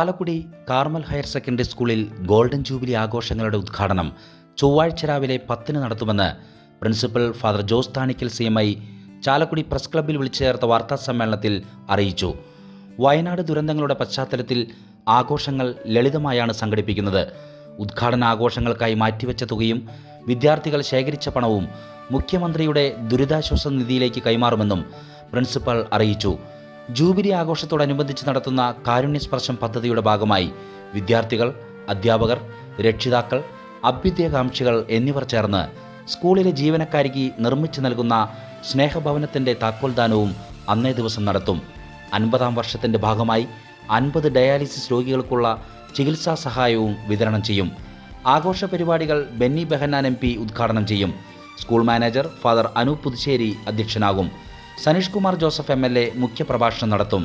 Chalakudy Carmel higher secondary സ്കൂളിൽ golden jubilee ആഘോഷങ്ങളുടെ ഉദ്ഘാടനം ചൊവ്വാഴ്ച രാവിലെ പത്തിന് നടത്തുമെന്ന് principal father Jose Thanickal C M I Chalakudy press ക്ലബ്ബിൽ വിളിച്ചു ചേർത്ത വാർത്താ സമ്മേളനത്തിൽ അറിയിച്ചു. വയനാട് ദുരന്തങ്ങളുടെ പശ്ചാത്തലത്തിൽ ആഘോഷങ്ങൾ ലളിതമായാണ് സംഘടിപ്പിക്കുന്നത്. ഉദ്ഘാടന ആഘോഷങ്ങൾക്കായി മാറ്റിവെച്ച തുകയും വിദ്യാർത്ഥികൾ ശേഖരിച്ച പണവും മുഖ്യമന്ത്രിയുടെ ദുരിതാശ്വാസ നിധിയിലേക്ക് കൈമാറുമെന്നും പ്രിൻസിപ്പൽ അറിയിച്ചു. ജൂബിലി ആഘോഷത്തോടനുബന്ധിച്ച് നടത്തുന്ന കാരുണ്യസ്പർശം പദ്ധതിയുടെ ഭാഗമായി വിദ്യാർത്ഥികൾ അധ്യാപകർ രക്ഷിതാക്കൾ അഭ്യുദയകാംക്ഷികൾ എന്നിവർ ചേർന്ന് സ്കൂളിലെ ജീവനക്കാരിക്ക് നിർമ്മിച്ചു നൽകുന്ന സ്നേഹഭവനത്തിന്റെ താക്കോൽദാനവും അന്നേ ദിവസം നടത്തും. അൻപതാം വർഷത്തിന്റെ ഭാഗമായി അൻപത് ഡയാലിസിസ് രോഗികൾക്കുള്ള ചികിത്സാ സഹായവും വിതരണം ചെയ്യും. ആഘോഷ പരിപാടികൾ ബെന്നി ബെഹന്നാൻ എം ഉദ്ഘാടനം ചെയ്യും. School manager father Anoop Puthussery അധ്യക്ഷനാകും. Saneesh Kumar Joseph M L A മുഖ്യപ്രഭാഷണം നടത്തും.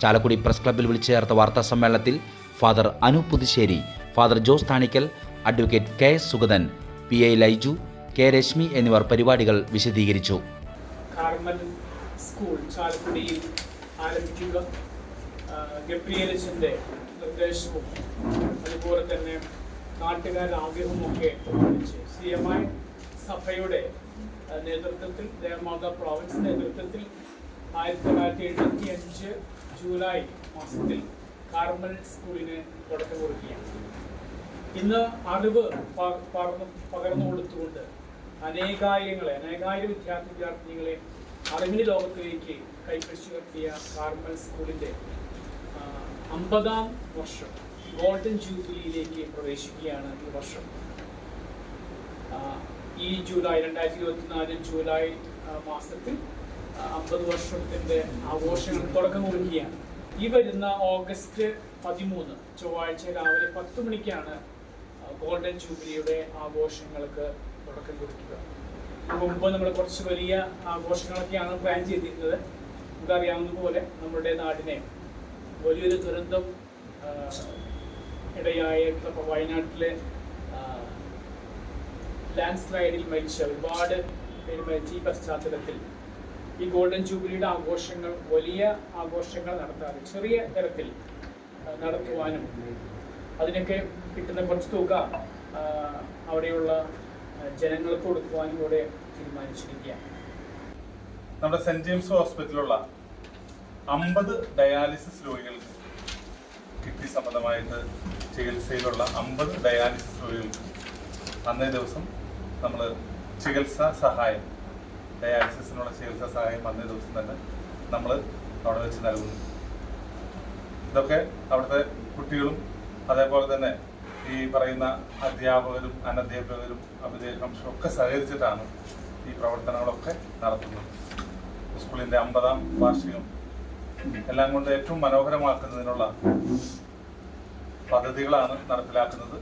ചാലക്കുടി പ്രസ് ക്ലബ്ബിൽ വിളിച്ചു ചേർത്ത വാർത്താ സമ്മേളനത്തിൽ father Anu Puthussery father Jose Thanickal advocate K S Sugathan P I Laiju K Rashmi എന്നിവർ പരിപാടികൾ വിശദീകരിച്ചു. സ്കൂൾ ചാലക്കുടിയിൽ ആരംഭിക്കുക. ഗബ്രിയേലച്ചന്റെ നിർദ്ദേശവും അതുപോലെ തന്നെ നാട്ടുകാരുടെ ആഗ്രഹവുമൊക്കെ പാലിച്ച് സി എം ഐ സഭയുടെ നേതൃത്വത്തിൽ ദേവമാത പ്രോവിൻസ് നേതൃത്വത്തിൽ ആയിരത്തി തൊള്ളായിരത്തി എഴുപത്തി അഞ്ച് ജൂലൈ മാസത്തിൽ കാർമൽ സ്കൂളിന് തുടക്കം കുറിക്കുകയാണ് ഇന്ന് അറിവ് പകർന്നു പകർന്നു കൊടുത്തുകൊണ്ട് അനേകായിരങ്ങളെ അനേകായിരം വിദ്യാർത്ഥി വിദ്യാർത്ഥിനികളെ അറിവിന് ലോകത്തിലേക്ക് കൈപിടിച്ചുയർത്തിയ കാർമൽ സ്കൂളിന്റെ ആ, അമ്പതാം വർഷം ഗോൾഡൻ ജൂബിലിയിലേക്ക് പ്രവേശിക്കുകയാണ് ഈ വർഷം. ഈ ജൂലൈ രണ്ടായിരത്തി ഇരുപത്തിനാല് ജൂലൈ മാസത്തിൽ അമ്പത് വർഷത്തിന്റെ ആഘോഷങ്ങൾ തുടക്കം കുറിക്കുകയാണ്. ഈ വരുന്ന ഓഗസ്റ്റ് പതിമൂന്ന് ചൊവ്വാഴ്ച രാവിലെ പത്ത് മണിക്കാണ് ഗോൾഡൻ ജൂബിലിയുടെ ആഘോഷങ്ങൾക്ക് തുടക്കം കുറിക്കുക. മുമ്പ് നമ്മൾ കുറച്ച് വലിയ ആഘോഷങ്ങളൊക്കെയാണ് പ്ലാൻ ചെയ്തിരുന്നത്. നമുക്കറിയാവുന്നതുപോലെ നമ്മുടെ നാടിനെ വലിയൊരു ദുരന്തം ഇടയായിട്ടുള്ള വയനാട്ടിലെ ലാൻഡ് സ്ലൈഡിൽ മരിച്ച ഒരുപാട് പേര് മരിച്ച ഈ പശ്ചാത്തലത്തിൽ ഈ ഗോൾഡൻ ജൂബിലിയുടെ ആഘോഷങ്ങൾ വലിയ ആഘോഷങ്ങൾ നടത്താതെ ചെറിയ തരത്തിൽ നടത്തുവാനും അതിനൊക്കെ കിട്ടുന്ന കുറച്ച് തുക അവിടെയുള്ള ജനങ്ങൾക്ക് കൊടുക്കുവാനും കൂടെ തീരുമാനിച്ചിരിക്കുകയാണ്. നമ്മുടെ സെന്റ് ജെയിംസ് ഹോസ്പിറ്റലുള്ള അമ്പത് ഡയാലിസിസ് രോഗികൾക്ക് കിഡ്നി സംബന്ധമായിട്ട് ചികിത്സയിലുള്ള അമ്പത് ഡയാലിസിസ് രോഗികൾക്ക് അന്നേ ദിവസം നമ്മൾ ചികിത്സാ സഹായം ഡയാലിസിസിനുള്ള ചികിത്സാ സഹായം അന്നേ ദിവസം തന്നെ നമ്മൾ അവിടെ വെച്ച് നൽകുന്നു. ഇതൊക്കെ അവിടുത്തെ കുട്ടികളും അതേപോലെ തന്നെ ഈ പറയുന്ന അധ്യാപകരും അനധ്യാപകരും അഭിനേകാംശവും ഒക്കെ സഹകരിച്ചിട്ടാണ് ഈ പ്രവർത്തനങ്ങളൊക്കെ നടത്തുന്നത്. സ്കൂളിന്റെ അമ്പതാം വാർഷികം എല്ലാം കൊണ്ട് ഏറ്റവും മനോഹരമാക്കുന്നതിനുള്ള പദ്ധതികളാണ് നടപ്പിലാക്കുന്നത്.